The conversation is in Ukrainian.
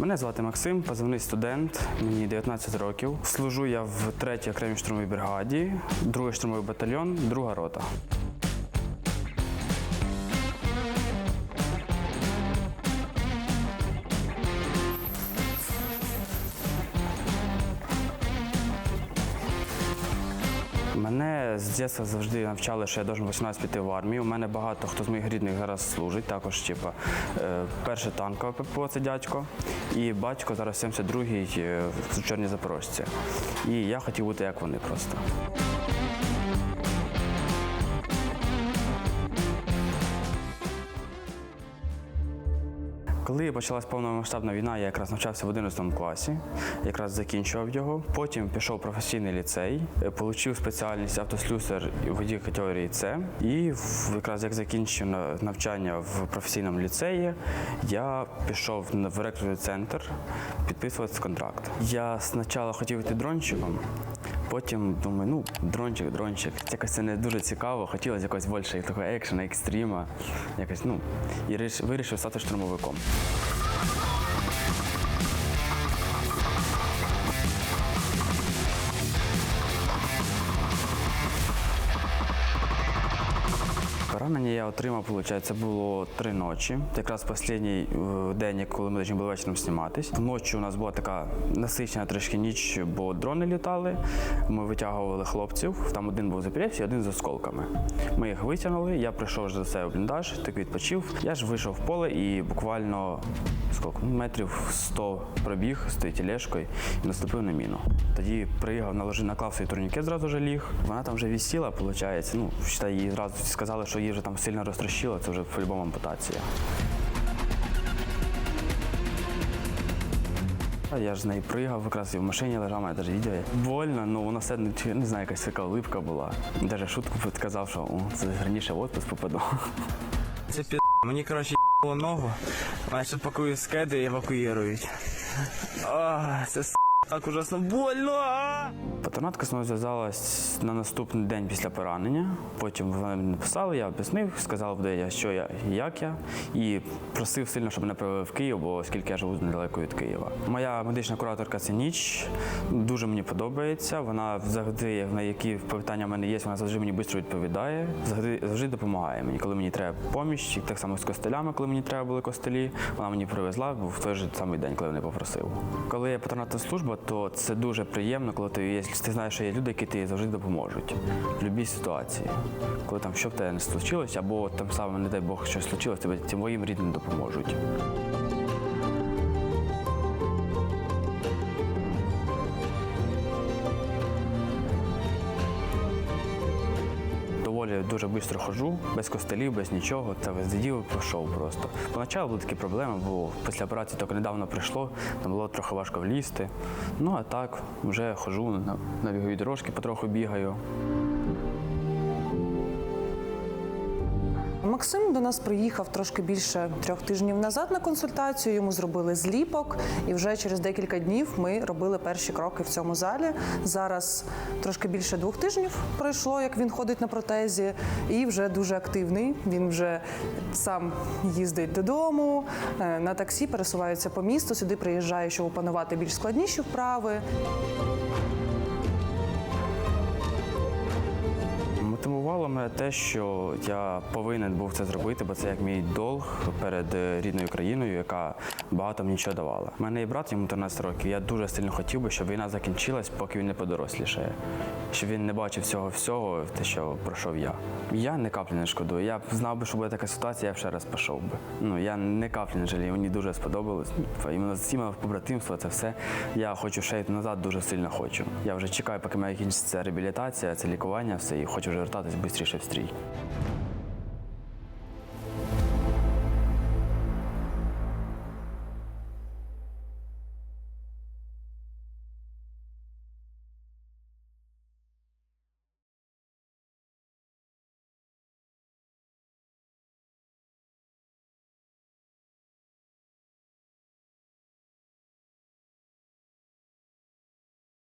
Мене звати Максим, позивний студент, мені 19 років. Служу я в 3-й окремій штурмовій бригаді, 2-й штурмовий батальйон, друга рота. Мене з дитинства завжди навчали, що я должен 18 піти в армію. У мене багато хто з моїх рідних зараз служить. Також, типу, е, перше танкове ППО це дядько, і батько зараз 72-й е, в Чорній Запорожці. І я хотів бути як вони просто. Коли почалась повномасштабна війна, я якраз навчався в 11 класі, якраз закінчував його. Потім пішов в професійний ліцей, е, отримав спеціальність автослюсар водій категорії С. І якраз як закінчив навчання в професійному ліцеї, я пішов в рекрутний центр підписувати контракт. Я спочатку хотів йти дрончиком. Потім думаю, ну, дрончик, дрончик. Якось це не дуже цікаво. Хотілося якось більше такого екшена, екстріма. Якось, ну, і вирішив стати штурмовиком. Поранення я отримав, виходить, це було три ночі. Якраз останній е, день, коли ми повинні були вечором зніматись. Вночі у нас була така насичена трішки ніч, бо дрони літали. Ми витягували хлопців. Там один був запірявся, один з осколками. Ми їх витягнули. Я прийшов вже до себе в бліндаж, так відпочив. Я ж вийшов в поле і буквально скільки, метрів 100 пробіг з тією тележкою і наступив на міну. Тоді приїхав, наложив, наклав свій турнікет, зразу ж ліг. Вона там вже висіла, виходить. Ну, їй зразу сказали, що її вже там сильно розтрощило, це вже по-любому ампутація. Я ж з нею приїхав, якраз і в машині лежав, мене навіть відео. Больно, ну воно все не, не знаю, якась така улипка була. Навіть шутку підказав, що о, це раніше в отпуск попаду. Це пі... Мені, їбало ногу. Мене ще пакують скеди і евакуюють. А, це с... так ужасно больно. Патронатка знову зв'язалась на наступний день після поранення. Потім вони мені написали, я об'яснив, сказав, де я, що я, як я, і просив сильно, щоб мене привели в Київ, бо оскільки я живу недалеко від Києва. Моя медична кураторка це ніч. Дуже мені подобається. Вона завжди, на які питання в мене є, вона завжди мені швидко відповідає, завжди, завжди допомагає мені, коли мені треба поміч, і так само з костелями, коли мені треба були костелі. Вона мені привезла в той же самий день, коли я не попросив. Коли є патронатна служба, то це дуже приємно, коли ти є, ти знаєш, що є люди, які тобі завжди допоможуть в будь-якій ситуації. Коли там що б тебе не случилось, або там саме, не дай Бог, щось случилось, тебе твоїм рідним допоможуть. Доволі дуже швидко ходжу, без костелів, без нічого. Це вездідів пройшов просто. Поначалу були такі проблеми, бо після операції тільки недавно прийшло, там було трохи важко влізти. Ну а так, вже ходжу на, біговій дорожки, потроху бігаю. Максим до нас приїхав трошки більше трьох тижнів назад на консультацію. Йому зробили зліпок, і вже через декілька днів ми робили перші кроки в цьому залі. Зараз трошки більше двох тижнів пройшло, як він ходить на протезі, і вже дуже активний. Він вже сам їздить додому, е, на таксі пересувається по місту. Сюди приїжджає, щоб опанувати більш складніші вправи. Мотивувало мене те, що я повинен був це зробити, бо це як мій долг перед е, рідною країною, яка багато мені нічого давала. У мене є брат, йому 13 років. Я дуже сильно хотів би, щоб війна закінчилась, поки він не подорослішає. Щоб він не бачив цього всього, те, що пройшов я. Я не каплі не шкодую. Я знав би, що буде така ситуація, я ще раз пішов би. Ну я не каплі не жалію. Мені дуже сподобалось. Іменно з цим побратимство, це все. Я хочу ще йти назад, дуже сильно хочу. Я вже чекаю, поки має кінчиться реабілітація, це лікування, все, і хочу вже вертатись швидше в стрій.